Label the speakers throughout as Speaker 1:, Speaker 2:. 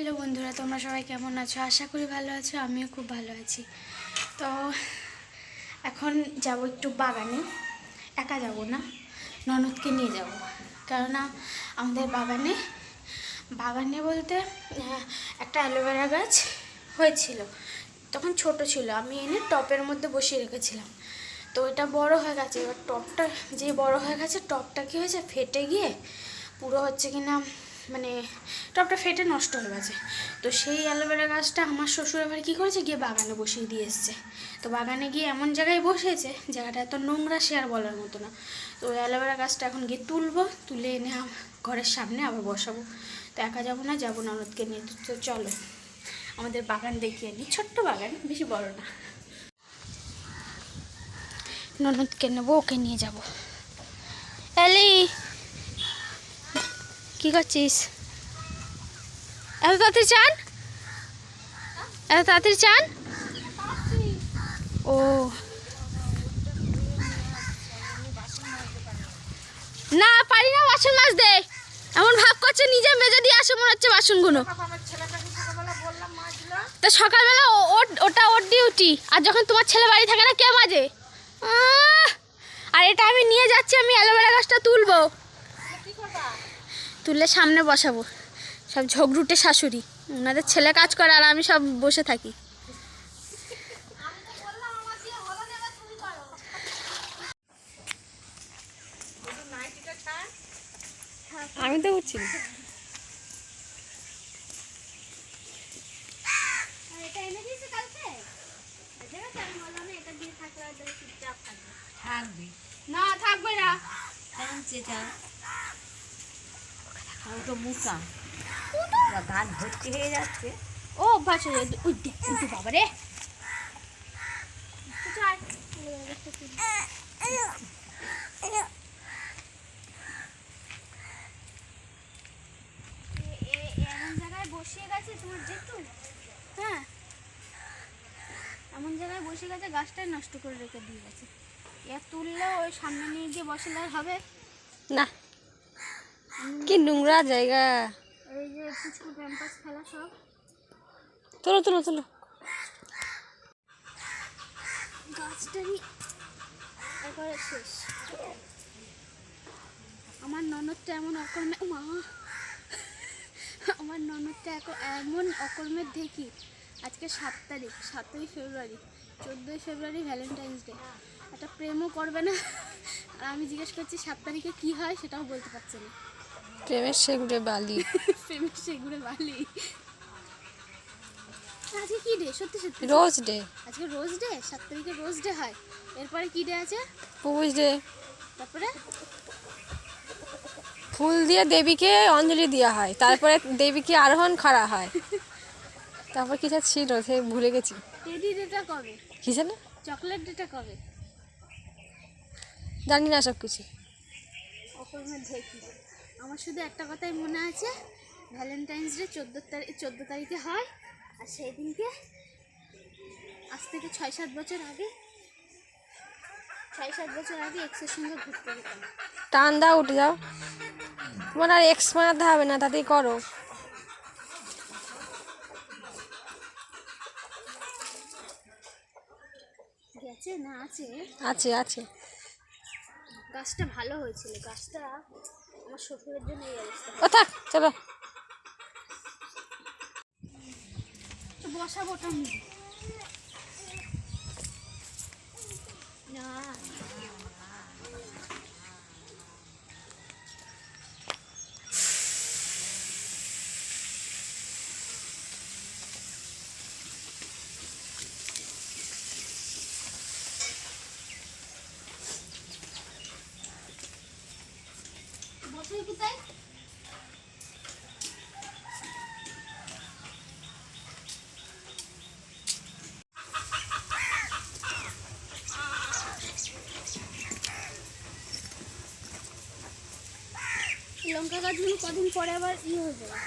Speaker 1: Hello বন্ধুরা, তোমরা সবাই কেমন আছো? আশা করি ভালো আছো, আমিও খুব ভালো আছি। তো এখন যাব একটু বাগানে। একা যাব না, ননদকে নিয়ে যাব। কেননা আমাদের বাগানে বাগানে বলতে একটা অ্যালোভেরা গাছ হয়েছিল। তখন ছোট ছিল, আমি এনে টপের মধ্যে বসিয়ে রেখেছিলাম। তো এটা বড় হয়ে গেছে, এবার টপটা, যে বড় হয়ে গেছে, টপটা কি হয়েছে? ফেটে গিয়ে পুরো হচ্ছে কি না মানে টপটা ফেটে নষ্ট হয়ে গেছে। তো সেই অ্যালোভেরা গাছটা আমার শ্বশুর এবার কী করেছে? গিয়ে বাগানে বসিয়ে দিয়ে এসছে। তো বাগানে গিয়ে এমন জায়গায় বসেছে জায়গাটা এত নোংরা সে আর বলার মতো না। তো ওই অ্যালোভেরা গাছটা এখন গিয়ে তুলবো, তুলে এনে ঘরের সামনে আবার বসাবো। তো একা যাব না, যাব ননদকে নিয়ে। তো- চলো, আমাদের বাগান দেখিয়ে নিই। ছোট্ট বাগান, বেশি বড় না। ননদকে নেব, ওকে নিয়ে যাব। এলি কি করছিস? এত তাড়াতাড়ি চান? এত তাড়াতাড়ি চান? ও। না পারি না বাসন মাছ দে এমন ভাব করছে নিজে মেজে দিয়ে আসে মনে হচ্ছে বাসনগুলো। তা সকালবেলা ওটা ওর ডিউটি আর যখন তোমার ছেলে বাড়ি থাকে না কে মাঝে আর এটা আমি নিয়ে যাচ্ছি আমি অ্যালোভেরা গাছটা তুলবো। তুললে সামনে বসাবো। সব ঝগড়ুটে শাশুড়ি। ওনাদের ছেলে কাজ করে আর আমি সব বসে থাকি।
Speaker 2: আমি তো উঠছি না। থাকবে।
Speaker 1: না
Speaker 2: তো মুসা গান ভর্তি হয়ে যাচ্ছে।
Speaker 1: ও অভ্যাস হয়ে বাবা রে। গেছে তোমার জেঠু হ্যাঁ। এমন জায়গায় বসে গেছে গাছটাই নষ্ট করে রেখে দিয়ে গেছে। এ তুললে ওই সামনে নিয়ে গিয়ে বসলে হবে?
Speaker 2: না কি নোংরা জায়গা।
Speaker 1: এই যে পুচকু ক্যাম্পাস খেলা সব।
Speaker 2: তোলো
Speaker 1: গাছটারই একবারে শেষ। আমার ননদটা এমন অকর্মে মা। আমার ননদটা এখন এমন অকর্মের দেখি আজকে সাত তারিখ সাতই ফেব্রুয়ারি চোদ্দোই ফেব্রুয়ারি ভ্যালেন্টাইন্স ডে। একটা প্রেমও করবে না। আর আমি জিজ্ঞেস করছি সাত তারিখে কী হয় সেটাও বলতে পারছি না।
Speaker 2: প্রেমের সেগুড়ে বালি।
Speaker 1: প্রেমের সেগুড়ে বালি। আজকে কি ডে সত্যি সত্যি।
Speaker 2: রোজ ডে
Speaker 1: আজকে রোজ ডে সাত তারিখে রোজ ডে হয়। এরপরে কি ডে আছে?
Speaker 2: পুষ ডে
Speaker 1: তারপরে?
Speaker 2: ফুল দিয়ে দেবীকে অঞ্জলি দেওয়া হয়। তারপরে দেবীকে আরোহণ করা হয়। তারপর কিছু ছিল সে ভুলে গেছি।
Speaker 1: টেডি ডেটা কবে?
Speaker 2: কি জানো?
Speaker 1: চকলেট ডেটা কবে?
Speaker 2: জানি না সব কিছু
Speaker 1: দেখি। আমার শুধু একটা কথাই মনে আছে ভ্যালেন্টাইন্স ডে চোদ্দ তারিখ চোদ্দ তারিখে হয় আর সেই দিনকে আজ থেকে ছয় সাত বছর আগে ছয় সাত বছর আগে এক্সের সঙ্গে ঘুরতে যেতাম
Speaker 2: টান দাও উঠে যাও। তোমার আর এক্স বানাতে হবে না তাতেই করো।
Speaker 1: গেছে না আছে?
Speaker 2: আছে আছে।
Speaker 1: গাছটা ভালো হয়েছিল গাছটা আমার শ্বশুরের জন্য এই অবস্থা।
Speaker 2: ও থাক চলো।
Speaker 1: বসাবো ওটা না বসাই কোথায় লঙ্কা গাছগুলো কদিন পরে আবার ইয়ে হয়ে যাবে।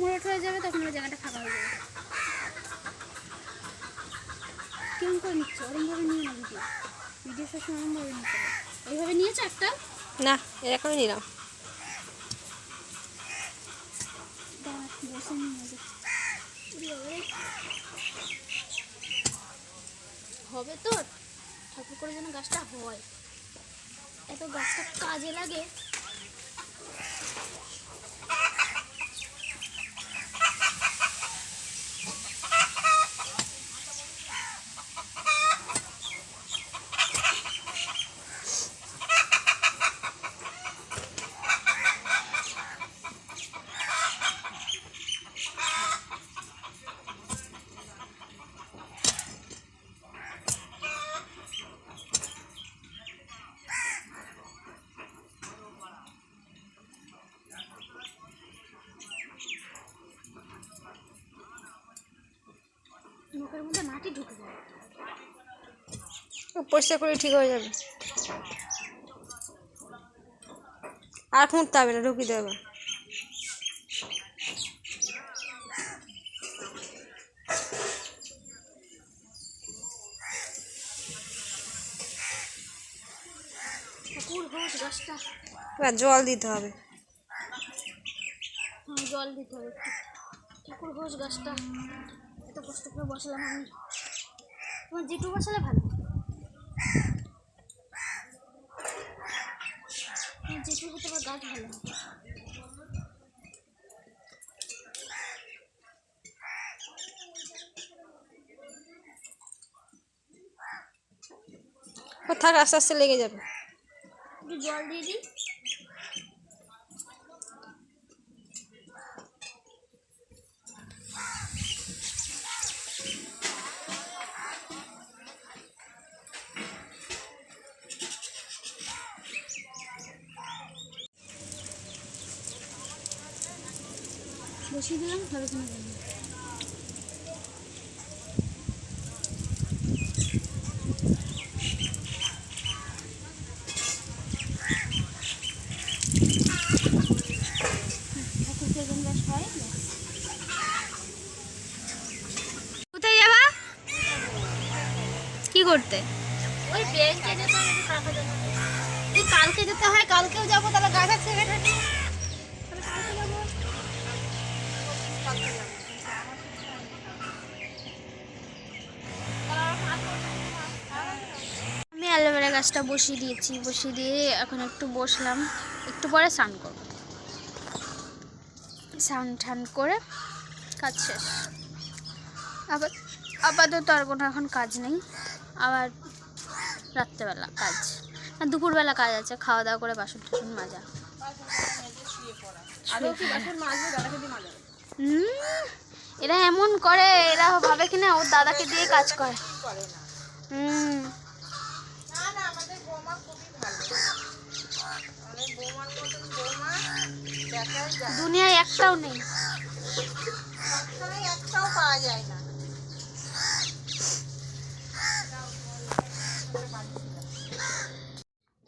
Speaker 1: মোড়ট হয়ে যাবে, তখন ওই জায়গাটা ফাঁকা হয়ে যাবে। কেমন করে নিচ্ছ? ওরমভাবে নিয়ে না ভিডিও ভিডিও সবসময় ওরমভাবে হবে। এইভাবে নিয়েছো একটা?
Speaker 2: না, এরকমই নিলাম
Speaker 1: দাঁড়া, বসে বসে নিয়ে যাবে উড়ি বাবারে। হবে তো? ঠাকুর করে যেন গাছটা হয়। এত গাছটা কাজে লাগে মুখের মধ্যে মাটি ঢুকে যায়
Speaker 2: পরিষ্কার করে ঠিক হয়ে যাবে। আর খুঁড়তে হবে না ঢুকিয়ে দেবে। জল দিতে হবে।
Speaker 1: জল দিতে হবে। ঠাকুর ঘোষ গাছটা। এত কষ্ট করে বসালাম আমি। তোমার জেঠু বসালে ভালো তোমার হতে আবার গাছ ভালো।
Speaker 2: থাক আস্তে আস্তে লেগে যাবে।
Speaker 1: একটু জল দিয়ে দিই। বসিয়ে দিলাম হয় ব্যাস। কোথায় যাবা? কি করতে? ওই ব্যাংকে যেতে কালকে যেতে হয় কালকেও যাব তাহলে গাছ আছে আমি অ্যালোভেরা গাছটা বসিয়ে দিয়েছি, বসিয়ে দিয়ে এখন একটু বসলাম। একটু পরে স্নান করব। স্নান টান করে কাজ শেষ। আবার আপাতত আর কোনো এখন কাজ নেই। আবার রাত্রেবেলা কাজ। আর দুপুরবেলা কাজ আছে, খাওয়া দাওয়া করে বাসন টাসন মাজা এরা এমন করে এরা ভাবে কিনা ওর দাদাকে দিয়ে কাজ করে। হুম। দুনিয়ায় একটাও নেই।
Speaker 3: একটাও পাওয়া যায় না।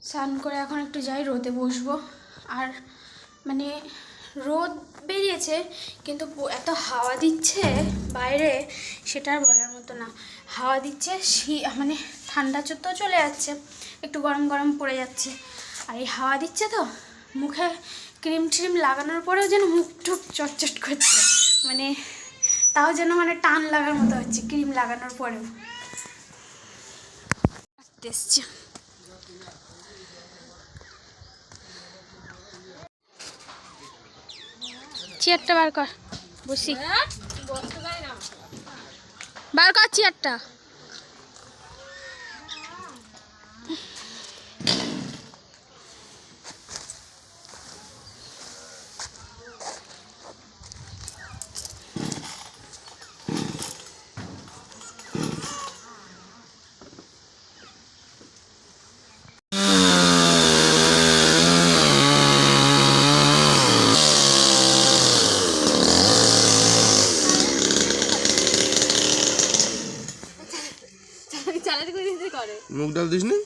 Speaker 1: স্নান করে এখন একটু যাই রোদে বসবো। আর মানে রোদ বেরিয়েছে, কিন্তু এত হাওয়া দিচ্ছে বাইরে, সেটা আর বলার মতো না। হাওয়া দিচ্ছে, শী মানে ঠান্ডা তো চলে যাচ্ছে, একটু গরম গরম পড়ে যাচ্ছে। আর এই হাওয়া দিচ্ছে তো, মুখে ক্রিম ট্রিম লাগানোর পরেও যেন মুখ টুক চটচট করছে। মানে তাও যেন মানে টান লাগার মতো হচ্ছে, ক্রিম লাগানোর পরেও। এসছে। চেয়ারটা বার কর। বসি। বার কর চেয়ারটা
Speaker 2: চালাতে করে দিতে করে
Speaker 4: মুগ ডাল দিস নি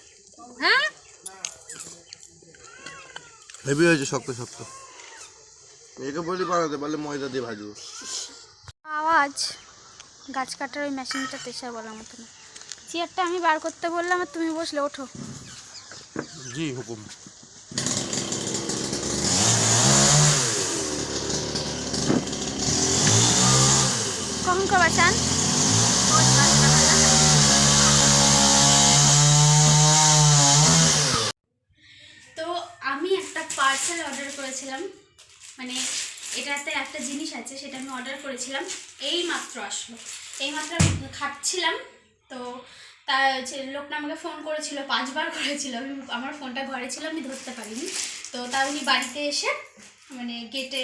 Speaker 1: হ্যাঁ
Speaker 4: হেভি হয়েছে শক্ত শক্ত। একে বলি বানাতে পারলে ময়দা দিয়ে ভাজবো।
Speaker 1: আওয়াজ। গাছ কাটার ওই মেশিনটা তেসার বলার মতো না চেয়ারটা আমি বার করতে বললাম আর তুমি বসলে ওঠো।
Speaker 4: জি হুকুম।
Speaker 1: কখন করবা চান তো আমি একটা পার্সেল অর্ডার করেছিলাম মানে এটাতে একটা জিনিস আছে, সেটা আমি অর্ডার করেছিলাম। এই মাত্র আসলো। এই মাত্র আমি খাচ্ছিলাম, তো তা লোকটা আমাকে ফোন করেছিল, পাঁচবার করেছিল। আমি আমার ফোনটা ঘরে ছিল, আমি ধরতে পারিনি। তো তা উনি বাড়িতে এসে মানে গেটে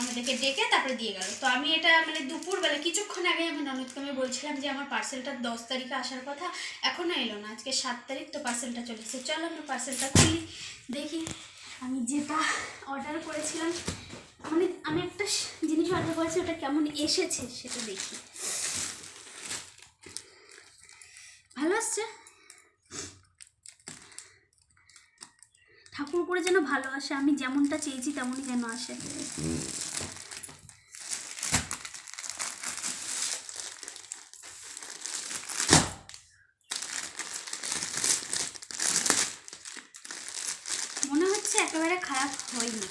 Speaker 1: আমাদেরকে ডেকে তারপরে দিয়ে গেল। তো আমি এটা মানে দুপুরবেলা, কিছুক্ষণ আগে আমি ননদকে আমি বলছিলাম যে, আমার পার্সেলটা দশ তারিখে আসার কথা এখনও এলো না, আজকে সাত তারিখ, তো পার্সেলটা চলে এসেছে। চলো আমরা পার্সেলটা খুলি, দেখি। আমি যেটা অর্ডার করেছিলাম মানে আমি একটা জিনিস অর্ডার করেছি, ওটা কেমন এসেছে সেটা দেখি। ভালো আসছে? ঠাকুর করে যেন ভালো আসে, আমি যেমনটা চেয়েছি তেমনই যেন আসে মনে হচ্ছে একেবারে খারাপ হয়নি।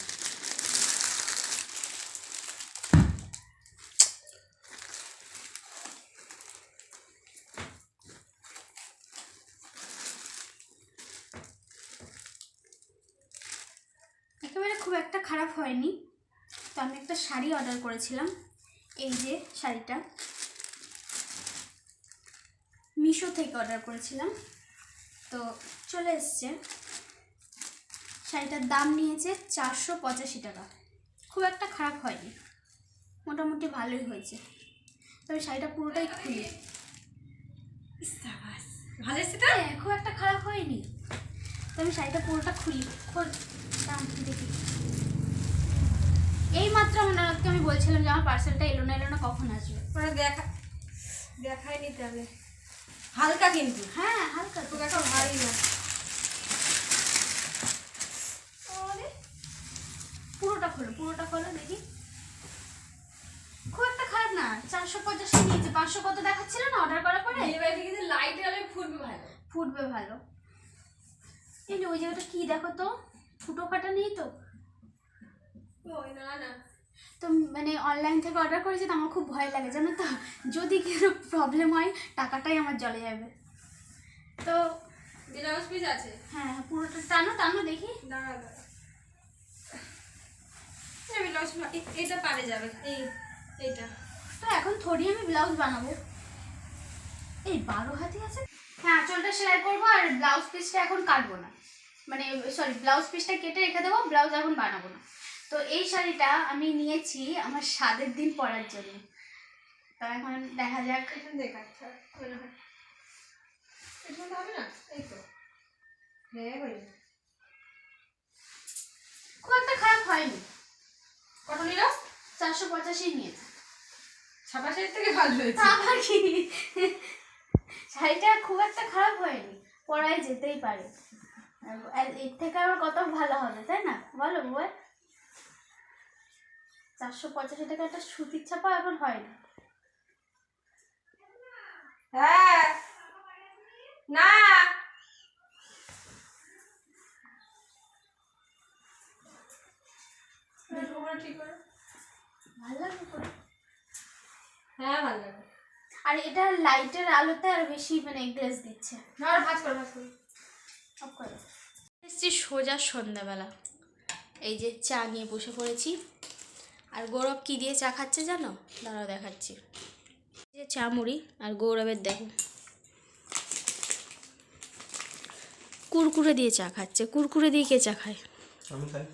Speaker 1: একেবারে খুব একটা খারাপ হয়নি। তো আমি একটা শাড়ি অর্ডার করেছিলাম। এই যে শাড়িটা। মিশো থেকে অর্ডার করেছিলাম। তো চলে এসছে। শাড়িটার দাম নিয়েছে চারশো পঁচাশি টাকা। খুব একটা খারাপ হয়নি। মোটামুটি ভালোই হয়েছে। তবে শাড়িটা পুরোটাই খুলে।
Speaker 2: ভালো তো?
Speaker 1: হ্যাঁ খুব একটা খারাপ হয়নি। তো আমি শাড়িটা পুরোটা খুলি। দেখি। এই মাত্র ননদকে আমি বলছিলাম যে আমার পার্সেলটা এলো না এলো না কখন আসবে?
Speaker 2: ওরা দেখা দেখায়নি তাহলে হালকা কিন্তু।
Speaker 1: হ্যাঁ হালকা। তো
Speaker 2: খুব একটা ভারী না
Speaker 1: আরে, পুরোটা খোলো পুরোটা খোলো দেখি। খুব একটা খারাপ না চারশো পঞ্চাশে নিয়েছে পাঁচশো কত দেখাচ্ছিল না অর্ডার করার পরে?
Speaker 2: বাড়িতে কিন্তু লাইট আলো ফুটবে ভালো।
Speaker 1: ফুটবে ভালো। এই ওই জায়গাটা কি দেখো তো? ফুটো ফাটা নেই তো?
Speaker 2: ওই না না।
Speaker 1: তো মানে অনলাইন থেকে অর্ডার করেছি তো আমার খুব ভয় লাগে জানো তো? যদি কিছু প্রবলেম হয় টাকাটাই আমার জলে যাবে। তো
Speaker 2: ব্লাউজ পিস আছে?
Speaker 1: হ্যাঁ হ্যাঁ, পুরোটা টানো টানো দেখি।
Speaker 2: দাঁড়া। দাঁড়া এই ব্লাউজ এটা পারে যাবে এই এইটা।
Speaker 1: তো এখন আমি ব্লাউজ বানাবো। এই বারো হাতি আছে। হ্যাঁ আঁচলটা সেলাই করব আর ব্লাউজ পিসটা এখন কাটবো না। মানে সরি ব্লাউজ পিসটা কেটে রেখে দেবো ব্লাউজ এখন বানাবো না। তো এই শাড়িটা আমি নিয়েছি আমার স্বাদের দিন পরার জন্য। তো এখন দেখা যাক।
Speaker 2: এখানে দেখ এখানে হবে না? এই তো। যাবে।
Speaker 1: খুব একটা খারাপ হয়নি।
Speaker 2: কত নিল?
Speaker 1: চারশো পঁচাশি নিয়েছে।
Speaker 2: ছাপাশের থেকে ভালো হয়েছে।
Speaker 1: আবার কি শাড়িটা খুব একটা খারাপ হয়নি পরাই যেতেই পারে। এর থেকে আবার কত ভালো হবে তাই না? বলো বল চারশো পঁচাশি টাকা একটা সুতির ছাপা এখন হয় না
Speaker 2: হ্যাঁ। না দেখো ওগুলো ঠিক করে?
Speaker 1: ভালো লাগবে পরে।
Speaker 2: হ্যাঁ ভালো
Speaker 1: আর এটা লাইটের আলোতে আর বেশি মানে গ্লেজ দিচ্ছে।
Speaker 2: আর ভাজ করো ভাজ করো।
Speaker 1: অফ করো। এসছি সোজা সন্ধ্যাবেলা। এই যে চা নিয়ে বসে পড়েছি। আর গৌরব কি দিয়ে চা খাচ্ছে জানো? দাঁড়াও দেখাচ্ছি। যে চা মুড়ি আর গৌরবের দেখো। কুরকুরে দিয়ে চা খাচ্ছে। কুরকুরে দিয়ে কে চা খায়?
Speaker 4: আমি খাই।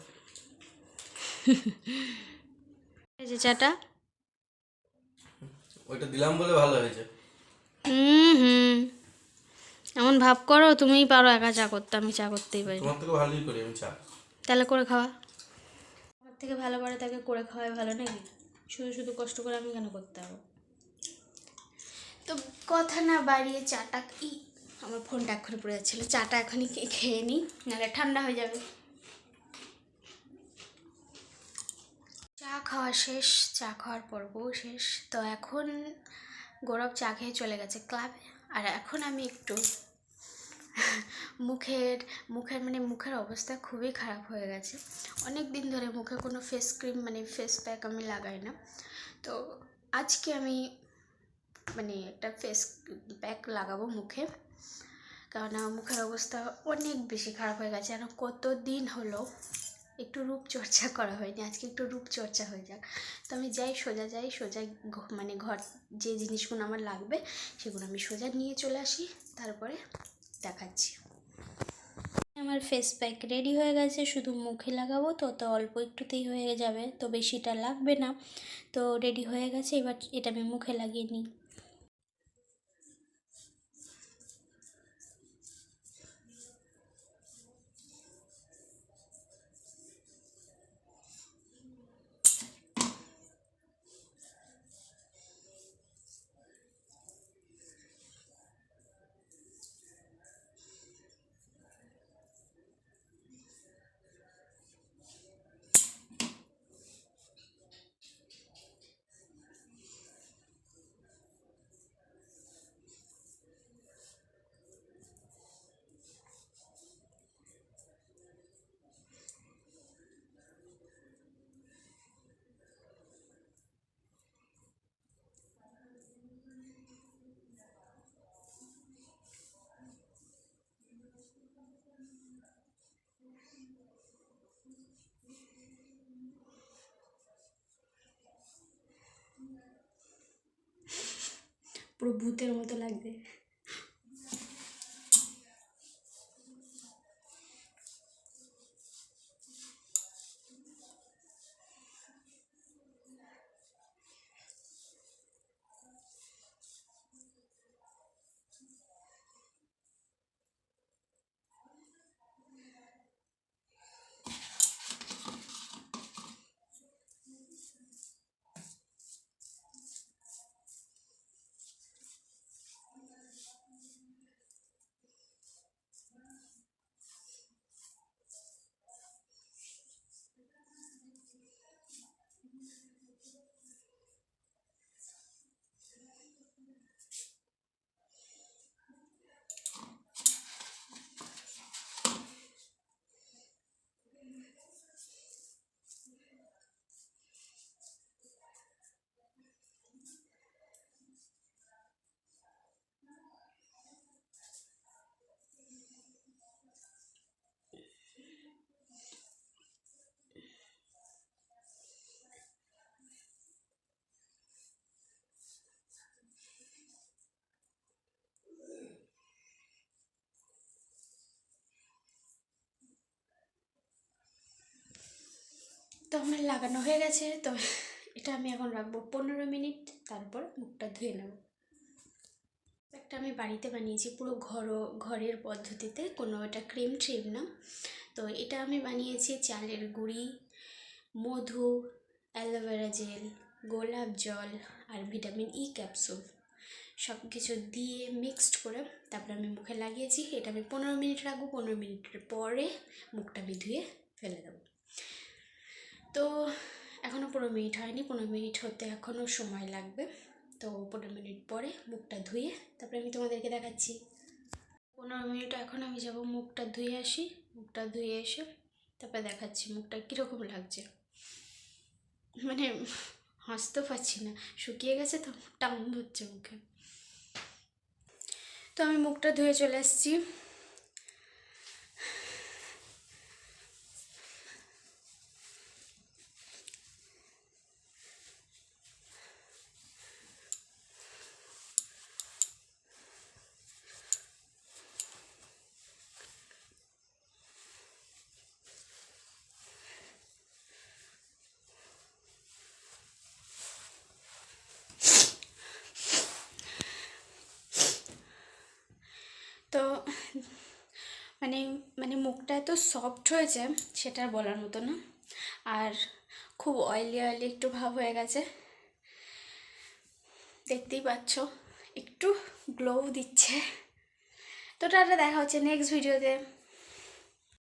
Speaker 1: যে চাটা।
Speaker 4: ওইটা দিলাম বলে ভালো হয়েছে।
Speaker 1: হুম হুম। এমন ভাব করো তুমিই পারো একা চা করতে আমি চা করতেই পারি।
Speaker 4: তোমার থেকে ভালোই করি আমি চা।
Speaker 1: তাহলে করে খাওয়া। আমার থেকে ভালো পারে তাকে করে খাওয়াই ভালো নাকি? শুধু শুধু কষ্ট করে আমি কেন করতে হবে তো কথা না বাড়িয়ে চাটা ই আমার ফোনটা এক্ষুনি পড়ে যাচ্ছিল চাটা এখনই খেয়ে নিই নাহলে ঠান্ডা হয়ে যাবে। চা খাওয়া শেষ, চা খাওয়ার পর্বও শেষ। তো এখন গৌরব চা খেয়ে চলে গেছে ক্লাবে আর এখন আমি একটু মুখের মুখের মানে মুখের অবস্থা খুবই খারাপ হয়ে গেছে। অনেক দিন ধরে মুখে কোনো ফেস ক্রিম মানে ফেস প্যাক আমি লাগাই না। তো আজকে আমি মানে একটা ফেস প্যাক লাগাবো মুখে। কারণ আমার মুখের অবস্থা অনেক বেশি খারাপ হয়ে গেছে। যেন কত দিন হলো একটু রূপচর্চা করা হয়নি, আজকে একটু রূপচর্চা হয়ে যাক। তো আমি যাই, সোজা যাই, সোজা মানে ঘর যে জিনিসগুলো আমার লাগবে সেগুলো আমি সোজা নিয়ে চলে আসি, তারপরে দেখাচ্ছি। আমার ফেস প্যাক রেডি হয়ে গেছে, শুধু মুখে লাগাবো তো তো অল্প একটুতেই হয়ে যাবে, তো বেশিটা লাগবে না। তো রেডি হয়ে গেছে, এবার এটা আমি মুখে লাগিয়ে নিই। পুরো ভূতের মতো লাগছে তো আমার লাগানো হয়ে গেছে, তো এটা আমি এখন রাখব। পনেরো মিনিট, তারপর মুখটা ধুয়ে নেব। একটা আমি বাড়িতে বানিয়েছি, পুরো ঘর, ঘরের পদ্ধতিতে, কোনো এটা ক্রিম ট্রিম না। তো এটা আমি বানিয়েছি চালের গুঁড়ি, মধু, অ্যালোভেরা জেল, গোলাপ জল আর ভিটামিন ই ক্যাপসুল সব কিছু দিয়ে মিক্সড করে তারপরে আমি মুখে লাগিয়েছি। এটা আমি পনেরো মিনিট রাখব, পনেরো মিনিটের পরে মুখটা আমি ধুয়ে ফেলে দেবো। তো এখনও পনেরো মিনিট হয়নি, পনেরো মিনিট হতে এখনও সময় লাগবে। তো পনেরো মিনিট পরে মুখটা ধুয়ে তারপরে আমি তোমাদেরকে দেখাচ্ছি। পনেরো মিনিট এখন আমি যাব মুখটা ধুয়ে আসি, মুখটা ধুয়ে এসে তারপরে দেখাচ্ছি মুখটা কীরকম লাগছে। মানে হাসতেও পারছি না, শুকিয়ে গেছে তো, টান ধরছে মুখে। তো আমি মুখটা ধুয়ে চলে এসেছি তো মানে মানে মুখটা এত সফট হয়েছে, সেটা বলার মতো না। আর খুব অয়েলি অয়েলি একটু ভাব হয়ে গেছে। দেখতেই পাচ্ছ, একটু গ্লোও দিচ্ছে। তো টাটা, দেখা হচ্ছে নেক্সট ভিডিওতে